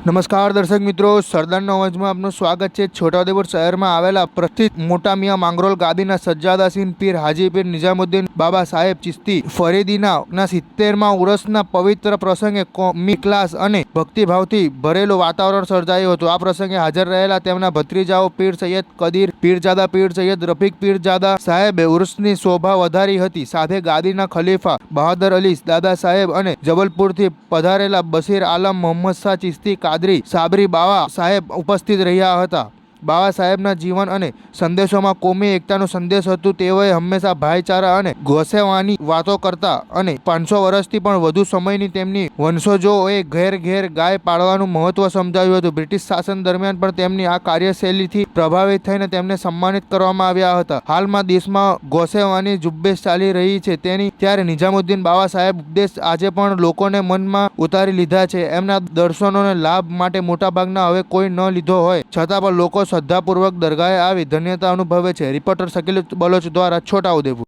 નમસ્કાર દર્શક મિત્રો સરદારનો અવાજમાં આપનું સ્વાગત છે. છોટાઉદેપુર શહેરમાં આવેલા પ્રસિદ્ધ મોટા મિયા માંગરોલ ગાદીના સજ્જાદાસીન પીર હાજી પીર નિઝામુદ્દીન બાબા સાહેબ ચિસ્તી ફરીદીના સિત્તેરમાં ઉરસના પવિત્ર પ્રસંગે કોમી ક્લાસ અને ભક્તિભાવથી ભરેલું વાતાવરણ સર્જાયું હતું. આ પ્રસંગે હાજર રહેલા તેમના ભત્રીજાઓ પીર સૈયદ કદીર પીરજાદા, પીર સૈયદ રફીક પીરજાદા સાહેબે ઉર્સની શોભા વધારી હતી. સાથે ગાદીના ખલીફા બહાદર અલી દાદા સાહેબ અને જબલપુરથી પધારેલા બશીર આલમ મોહમ્મદ શાહ ચિસ્તી કાદરી સાબરી બાવા સાહેબ ઉપસ્થિત રહ્યા હતા. બાવા સાહેબના જીવન અને સંદેશોમાં કોમી એકતાનો સંદેશ હતું, તેઓએ હંમેશા ભાઈચારા અને ગોસેવાની વાતો કરતા અને પાંચસો વર્ષથી પણ વધુ સમયની તેમની વંશજોએ ઘેર ઘેર ગાય પાળવાનું મહત્વ સમજાવ્યું હતું. બ્રિટિશ શાસન દરમિયાન પણ તેમની આ કાર્યશૈલીથી પ્રભાવિત થઈને તેમને સન્માનિત કરવામાં આવ્યા હતા. હાલમાં દેશમાં ગોસેવાની ઝુંબેશ ચાલી રહી છે. તેની ત્યારે નિઝામુદ્દીન બાવા સાહેબ ઉપદેશ આજે પણ લોકોને મનમાં ઉતારી લીધા છે. એમના દર્શનોને લાભ માટે મોટાભાગના હવે કોઈ ન લીધો હોય. છતાં પણ લોકો શ્રદ્ધાપૂર્વક દરગાહે આવી ધન્યતા અનુભવે છે. રિપોર્ટર શકીલ બલોચ દ્વારા છોટાઉદેપુર.